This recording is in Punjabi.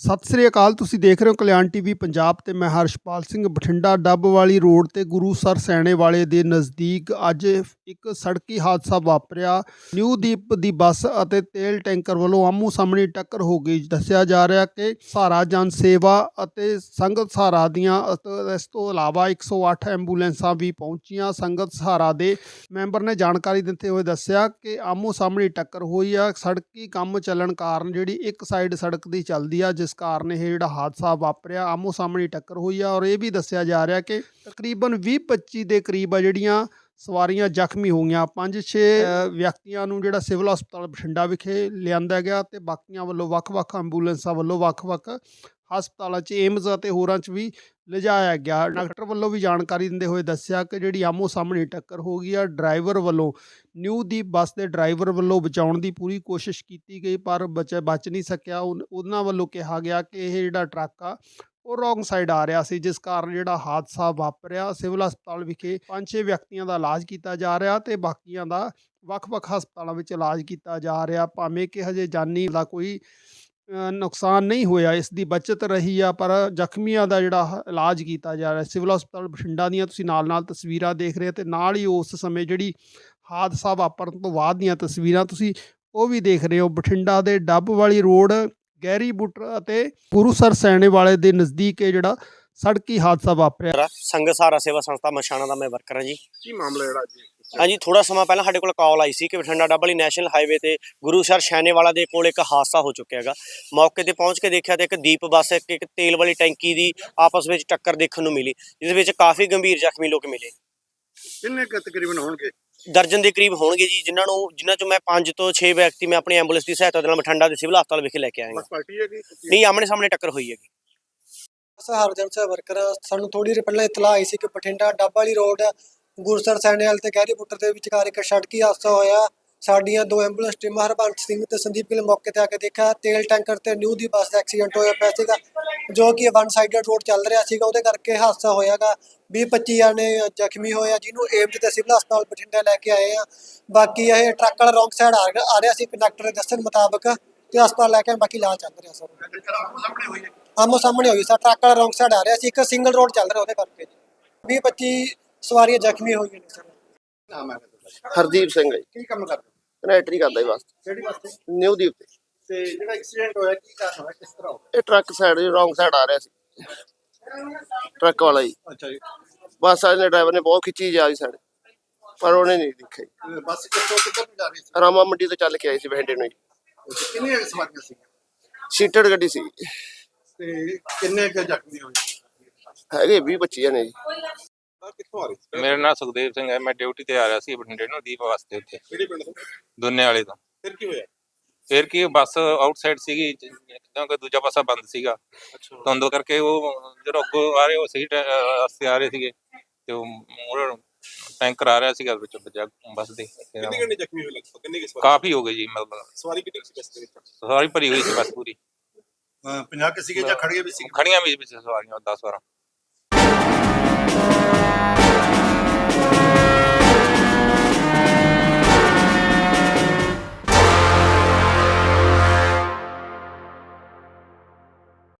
ਸਤਿ ਸ੍ਰੀ ਅਕਾਲ, ਤੁਸੀਂ ਦੇਖ ਰਹੇ ਹੋ ਕਲਿਆਣ ਟੀਵੀ ਪੰਜਾਬ ਤੇ ਮੈਂ ਹਰਸ਼ਪਾਲ ਸਿੰਘ ਬਠਿੰਡਾ, ਡੱਬ ਵਾਲੀ ਰੋਡ ਤੇ ਗੁਰੂ ਸਰ ਸੈਣੇ ਵਾਲੇ ਦੇ ਨਜ਼ਦੀਕ ਅੱਜ ਇੱਕ ਸੜਕੀ ਹਾਦਸਾ ਵਾਪਰਿਆ। ਨਿਊ ਦੀਪ ਦੀ ਬੱਸ ਅਤੇ ਤੇਲ ਟੈਂਕਰ ਵੱਲੋਂ ਆਮੂ ਸਾਹਮਣੇ ਟੱਕਰ ਹੋ ਗਈ। ਦੱਸਿਆ ਜਾ ਰਿਹਾ ਕਿ ਸਹਾਰਾ ਜਨ ਸੇਵਾ ਅਤੇ ਸੰਗਤ ਸਹਾਰਾ ਦੀਆਂ ਅਤੇ, ਇਸ ਤੋਂ ਇਲਾਵਾ 108 ਐਂਬੂਲੈਂਸਾਂ ਵੀ ਪਹੁੰਚੀਆਂ। ਸੰਗਤ ਸਹਾਰਾ ਦੇ ਮੈਂਬਰ ਨੇ ਜਾਣਕਾਰੀ ਦਿੰਦੇ ਹੋਏ ਦੱਸਿਆ ਕਿ ਆਮੋ ਸਾਹਮਣੇ ਟੱਕਰ ਹੋਈ ਆ। ਸੜਕੀ ਕੰਮ ਚੱਲਣ ਕਾਰਨ ਜਿਹੜੀ ਇੱਕ ਸਾਈਡ ਸੜਕ ਦੀ ਚੱਲਦੀ ਆ ਜਿਸ ਕਾਰਨ ਇਹ ਜਿਹੜਾ ਹਾਦਸਾ ਵਾਪਰਿਆ ਆਮੋ ਸਾਹਮਣੀ ਟੱਕਰ ਹੋਈ ਆ ਔਰ ਇਹ ਵੀ ਦੱਸਿਆ ਜਾ ਰਿਹਾ ਕਿ ਤਕਰੀਬਨ 20-25 ਦੇ ਕਰੀਬ ਆ ਜਿਹੜੀਆਂ ਸਵਾਰੀਆਂ ਜ਼ਖਮੀ ਹੋਈਆਂ। 5-6 ਵਿਅਕਤੀਆਂ ਨੂੰ ਜਿਹੜਾ ਸਿਵਲ ਹਸਪਤਾਲ ਬਠਿੰਡਾ ਵਿਖੇ ਲਿਆਂਦਾ ਗਿਆ ਤੇ ਬਾਕੀਆਂ ਵੱਲੋਂ ਵੱਖ-ਵੱਖ ਐਂਬੂਲੈਂਸਾਂ ਵੱਲੋਂ ਵੱਖ-ਵੱਖ ਹਸਪਤਾਲਾਂ 'ਚ, ਏਮਜ਼ ਅਤੇ ਹੋਰਾਂ 'ਚ ਵੀ ਲਿਜਾਇਆ ਗਿਆ। ਡਾਕਟਰ ਵੱਲੋਂ ਵੀ ਜਾਣਕਾਰੀ ਦਿੰਦੇ ਹੋਏ ਦੱਸਿਆ ਕਿ ਜਿਹੜੀ ਆਮੋ ਸਾਹਮਣੇ ਟੱਕਰ ਹੋ ਗਈ ਆ, ਡਰਾਈਵਰ ਵੱਲੋਂ ਨਿਊ ਦੀ ਬੱਸ ਦੇ ਡਰਾਈਵਰ ਵੱਲੋਂ ਬਚਾਉਣ ਦੀ ਪੂਰੀ ਕੋਸ਼ਿਸ਼ ਕੀਤੀ ਗਈ, ਪਰ ਬਚ ਬਚ ਨਹੀਂ ਸਕਿਆ। ਉਨ- ਉਹਨਾਂ ਵੱਲੋਂ ਕਿਹਾ ਗਿਆ ਕਿ ਇਹ ਜਿਹੜਾ ਟਰੱਕ ਆ, ਉਹ ਰੋਂਗ ਸਾਈਡ ਆ ਰਿਹਾ ਸੀ, ਜਿਸ ਕਾਰਨ ਜਿਹੜਾ ਹਾਦਸਾ ਵਾਪਰਿਆ, ਸਿਵਲ ਹਸਪਤਾਲ ਵਿਖੇ ਪੰਜ ਛੇ ਵਿਅਕਤੀਆਂ ਦਾ ਇਲਾਜ ਕੀਤਾ ਜਾ ਰਿਹਾ ਤੇ ਬਾਕੀਆਂ ਦਾ ਵੱਖ-ਵੱਖ ਹਸਪਤਾਲਾਂ ਵਿੱਚ ਇਲਾਜ ਕੀਤਾ ਜਾ ਰਿਹਾ। ਭਾਵੇਂ ਕਿ ਹਜੇ ਜਾਨੀ ਦਾ ਕੋਈ ਨੁਕਸਾਨ ਨਹੀਂ ਹੋਇਆ ਇਸ ਦੀ ਬਚਤ ਰਹੀ ਆ ਪਰ ਜ਼ਖਮੀਆਂ ਦਾ ਜਿਹੜਾ ਇਲਾਜ ਕੀਤਾ ਜਾ ਰਿਹਾ ਸਿਵਲ ਹਸਪਤਾਲ ਬਠਿੰਡਾ ਦੀਆਂ ਤੁਸੀਂ ਨਾਲ-ਨਾਲ ਤਸਵੀਰਾਂ ਦੇਖ ਰਹੇ ਤੇ ਨਾਲ ਹੀ ਉਸ ਸਮੇਂ ਜਿਹੜੀ ਹਾਦਸਾ ਵਾਪਰਨ ਤੋਂ ਬਾਅਦ ਦੀਆਂ ਤਸਵੀਰਾਂ ਤੁਸੀਂ ਉਹ ਵੀ ਦੇਖ ਰਹੇ ਹੋ। ਬਠਿੰਡਾ ਦੇ ਡੱਬ ਵਾਲੀ ਰੋਡ ਗਹਿਰੀ ਬੁੱਟਰ ਅਤੇ ਗੁਰੂਸਰ ਸੈਣੇ ਵਾਲੇ ਦੇ ਨਜ਼ਦੀਕ ਇਹ ਜਿਹੜਾ ਸੜਕੀ ਹਾਦਸਾ ਵਾਪਰਿਆ। ਸੰਗਤ ਸਹਾਰਾ ਸੇਵਾ ਸੰਸਥਾ ਮਸ਼ਾਣਾ ਦਾ ਮੈਂ ਵਰਕਰ ਹਾਂ ਜੀ। ਕੀ ਮਾਮਲਾ ਜਿਹੜਾ ਜੀ ਹਾਂਜੀ ਥੋੜਾ ਸਮਾਂ ਪਹਿਲਾਂ ਸਾਡੇ ਕੋਲ ਕਾਲ ਆਈ ਸੀ ਕਿ ਬਠਿੰਡਾ ਡੱਬਲੀ ਨੈਸ਼ਨਲ ਹਾਈਵੇ ਤੇ ਗੁਰੂਸਰ ਸ਼ੈਨੇਵਾਲਾ ਦੇ ਕੋਲ ਇੱਕ ਹਾਦਸਾ ਹੋ ਚੁੱਕਿਆ ਹੈਗਾ। ਮੌਕੇ ਤੇ ਪਹੁੰਚ ਕੇ ਦੇਖਿਆ ਤੇ ਇੱਕ ਦੀਪ ਬੱਸ ਇੱਕ ਇੱਕ ਤੇਲ ਵਾਲੀ ਟੈਂਕੀ ਦੀ ਆਪਸ ਵਿੱਚ ਟੱਕਰ ਦੇਖਣ ਨੂੰ ਮਿਲੀ ਜਿਸ ਵਿੱਚ ਕਾਫੀ ਗੰਭੀਰ ਜ਼ਖਮੀ ਲੋਕ ਮਿਲੇ। ਕਿੰਨੇ ਕੁ ਤਕਰੀਬਨ ਹੋਣਗੇ? ਦਰਜਨ ਦੇ ਕਰੀਬ ਹੋਣਗੇ ਜੀ ਜਿਨ੍ਹਾਂ ਨੂੰ ਜਿਨ੍ਹਾਂ ਚੋਂ ਮੈਂ 5 ਤੋਂ 6 ਵਿਅਕਤੀ ਮੈਂ ਆਪਣੀ ਐਂਬੂਲੈਂਸ ਦੀ ਸਹਾਇਤਾ ਨਾਲ ਬਠਿੰਡਾ ਦੇ ਸਿਵਲ ਹਸਪਤਾਲ ਵਿਖੇ ਲੈ ਕੇ ਆਇਆ ਹਾਂ। ਨਹੀਂ ਆਮਣੇ ਸਾਹਮਣੇ ਟੱਕਰ ਹੋਈ ਹੈਗੀ। ਸਹਾਰ ਜਨ ਸੇਵਾ ਵਰਕਰ ਸਾਨੂੰ ਥੋੜੀ ਦੇਰ ਪਹਿਲਾਂ ਇਤਲਾਹ ਆਈ ਸੀ ਕਿ ਬਠਿੰਡਾ ਡੱਬ ਵਾਲੀ ਰੋਡ ਗੁਰਸਰ ਸੈਣੇਵਾਲ ਤੇ ਗਹਿਰੀ ਪੁੱਟਰ ਦੇ ਵਿਚਕਾਰ ਇੱਕ ਸੜਕੀ ਹਾਦਸਾ ਹੋਇਆ। ਸਾਡੀਆਂ ਦੋ ਐਂਬੂਲੈਂਸ ਟੀਮਾਂ ਹਰਬੰਸ ਸਿੰਘ ਤੇ ਸੰਦੀਪ ਗਿੱਲ ਮੌਕੇ ਤੇ ਆ ਕੇ ਦੇਖਿਆ। ਤੇਲ ਟੈਂਕਰ ਤੇ ਨਿਊ ਦੀ ਬੱਸ ਦਾ ਐਕਸੀਡੈਂਟ ਹੋਇਆ ਪਿਆ ਸੀਗਾ, ਜੋ ਕਿ ਵਨ ਸਾਈਡਡ ਰੋਡ ਚੱਲ ਰਿਹਾ ਸੀਗਾ। ਉਹਦੇ ਕਰਕੇ ਹਾਦਸਾ ਹੋਇਆਗਾ। 20 25 ਜਾਣੇ ਜ਼ਖਮੀ ਹੋਏ ਜਿਹਨੂੰ ਏਮਜ਼ ਤੇ ਸਿਵਲ ਹਸਪਤਾਲ ਬਠਿੰਡਾ ਲੈ ਕੇ ਆਏ ਆ। ਬਾਕੀ ਇਹ ਟਰੱਕ ਵਾਲਾ ਰੋਂਗ ਸਾਈਡ ਆ ਰਿਹਾ- ਸੀ। ਕੰਡਕਟਰ ਦੇ ਦੱਸਣ ਮੁਤਾਬਕ ਤੇ ਹਸਪਤਾਲ ਲੈ ਕੇ ਬਾਕੀ ਇਲਾਜ ਚੱਲ ਰਿਹਾ ਸਰ। ਆਮੋ ਸਾਹਮਣੇ ਹੋਈ ਸਾ ਟਰੱਕ ਵਾਲਾ ਰੋਂਗ ਸਾਈਡ ਆ ਰਿਹਾ ਸੀ। ਇੱਕ ਸਿੰਗਲ ਰੋਡ ਚੱਲ ਰਿਹਾ ਉਹਦੇ ਕਰਕੇ। ਜੀ 20 25 ਸਵਾਰੀਆਂ ਜ਼ਖਮੀ ਹੋਈਆਂ ਨੇ ਸਰ। ਨਾਮ ਹੈ ਤੁਹਾਡਾ ਹਰਦੀਪ ਸਿੰਘ ਹੈ ਜੀ। ਕੀ ਕੰਮ ਕਰਦੇ ਹੋ? ਕਨੈਕਟਰੀ ਕਰਦਾ ਜੀ ਬਸ। ਕਿਹੜੀ ਬੱਸ ਤੇ? ਨਿਊ ਦੀਪ ਤੇ। ਤੇ ਜਿਹੜਾ ਐਕਸੀਡੈਂਟ ਹੋਇਆ ਕੀ ਕਾਰਨ ਹੋਇਆ ਕਿਸ ਤਰ੍ਹਾਂ ਹੋਇਆ? ਇਹ ਟਰੱਕ ਸਾਈਡ ਰੋਂਗ ਸਾਈਡ ਆ ਰਿਹਾ ਸੀ। ਟਰੱਕ ਵਾਲਾ ਜੀ। ਅੱਛਾ ਜੀ। ਬੱਸ ਵਾਲੇ ਡਰਾਈਵਰ ਨੇ ਬਹੁਤ ਖਿੱਚੀ ਜਾ ਰਹੀ ਸਾਡੇ। ਪਰ ਉਹਨੇ ਨਹੀਂ ਦੇਖਿਆ ਜੀ। ਅਹ ਬੱਸ ਕਿੱਥੋਂ ਕਿੱਧਰ ਨੂੰ ਜਾ ਰਹੀ ਸੀ? ਰਾਮਾ ਮੰਡੀ ਤੋਂ ਚੱਲ ਕੇ ਆਈ ਸੀ ਬਹਿੰਡੇ ਨੂੰ ਜੀ। ਤੇ ਕਿੰਨੀਆਂ ਸਵਾਰੀਆਂ ਸੀ ਸੀਟਡ ਗੱਡੀ ਸੀ ਤੇ ਕਿੰਨੇ ਕੁ ਜ਼ਖਮੀ ਹੋਏ? ਹੈਗੇ 20 25 ਜਣੇ ਜੀ। ਕਿੱਥੋਂ ਆ ਰਹੀ ਸੀ? ਮੇਰਾ ਨਾਮ ਸੁਖਦੇਵ ਸਿੰਘ ਹੈ ਮੈਂ ਡਿਊਟੀ ਤੇ ਆ ਰਿਹਾ ਸੀ ਬਠਿੰਡੇ ਨੂੰ ਦੀਪ ਵਾਸਤੇ ਉੱਥੇ। ਕਿਹੜੇ ਪਿੰਡ ਤੋਂ? ਦੋਨੇ ਵਾਲੇ ਤੋਂ। ਫਿਰ ਕੀ ਹੋਇਆ? ਫਿਰ ਕੀ ਬੱਸ ਆਊਟਸਾਈਡ ਸੀਗੀ ਕਿਉਂਕਿ ਦੂਜਾ ਪਾਸਾ ਬੰਦ ਸੀਗਾ। ਅੱਛਾ। ਧੁੰਦ ਕਰਕੇ ਉਹ ਜਦੋਂ ਅੱਗੋਂ ਆ ਰਹੇ ਉਹ ਸਹੀ ਰਸਤੇ ਆ ਰਹੇ ਸੀਗੇ। ਤੇ ਉਹ ਮੂਹਰੇ ਟੈਂਕਰ ਆ ਰਿਹਾ ਸੀਗਾ ਵਿੱਚ ਵੱਜਾ ਬੱਸ ਦੇ। ਕਿੰਨੇ ਕਿੰਨੇ ਜ਼ਖਮੀ ਹੋਏ ਲਗਭਗ ਕਿੰਨੇ ਕੁ ਸਵਾਰੀ? ਕਾਫੀ ਹੋ ਗਏ ਜੀ ਮਤਲਬ ਸਵਾਰੀ ਕਿੰਨੀ ਸੀ ਬੱਸ ਦੇ ਵਿੱਚ? ਸਾਰੀ ਭਰੀ ਹੋਈ ਸੀ ਬੱਸ ਪੂਰੀ। 50 ਕਿ ਸੀਗੇ ਜਾਂ ਖੜੀਆਂ ਵੀ ਸੀ ਖੜੀਆਂ ਵੀ ਵਿੱਚ ਸਵਾਰੀਆਂ 10 12